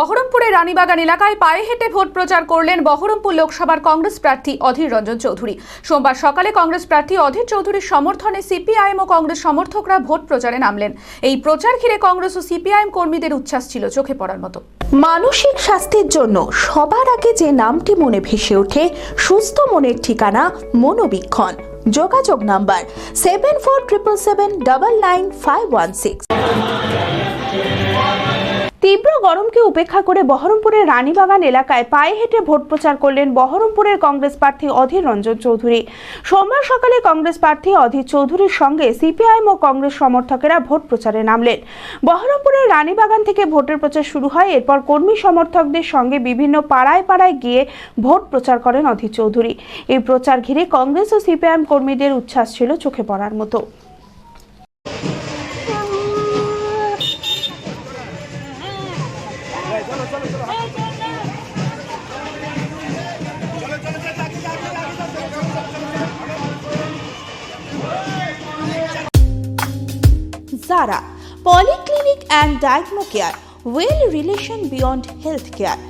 বহরমপুরের রানীবাগান এলাকায় পায়ে হেঁটে ভোট প্রচার করলেন বহরমপুর লোকসভার কংগ্রেস প্রার্থী অধীর রঞ্জন চৌধুরী। সোমবার সকালে কংগ্রেস প্রার্থী অধীর চৌধুরীর সমর্থনে সিপিআইএম ও কংগ্রেস সমর্থকরা ভোট প্রচারে নামলেন। এই প্রচার ঘিরে কংগ্রেস ও সিপিআইএম কর্মীদের উচ্ছ্বাস ছিল চোখে পড়ার মতো। মানসিক স্বাস্থ্যের জন্য সবার আগে যে নামটি মনে ভেসে ওঠে, সুস্থ মনের ঠিকানা মনোবীক্ষণ। যোগাযোগ number seven four triple seven double nine five one six গরমকে উপেক্ষা করে বহরমপুরের রানীবাগান এলাকায় পায়ে হেঁটে ভোট প্রচার করলেন বহরমপুরের কংগ্রেস প্রার্থী অধীর রঞ্জন চৌধুরী। সোমবার সকালে কংগ্রেস প্রার্থী অধীর চৌধুরীর সঙ্গে সিপিআইএম ও কংগ্রেস সমর্থকেরা ভোট প্রচারে নামলেন। বহরমপুরের রানীবাগান থেকে ভোটের প্রচার শুরু হয়, এরপর কর্মী সমর্থকদের সঙ্গে বিভিন্ন পাড়ায় পাড়ায় গিয়ে ভোট প্রচার করেন অধীর চৌধুরী। এই প্রচার ঘিরে কংগ্রেস ও সিপিআইএম কর্মীদের উচ্ছ্বাস ছিল চোখে পড়ার মতো। Zara, Polyclinic and Diagno Care, well relation beyond healthcare.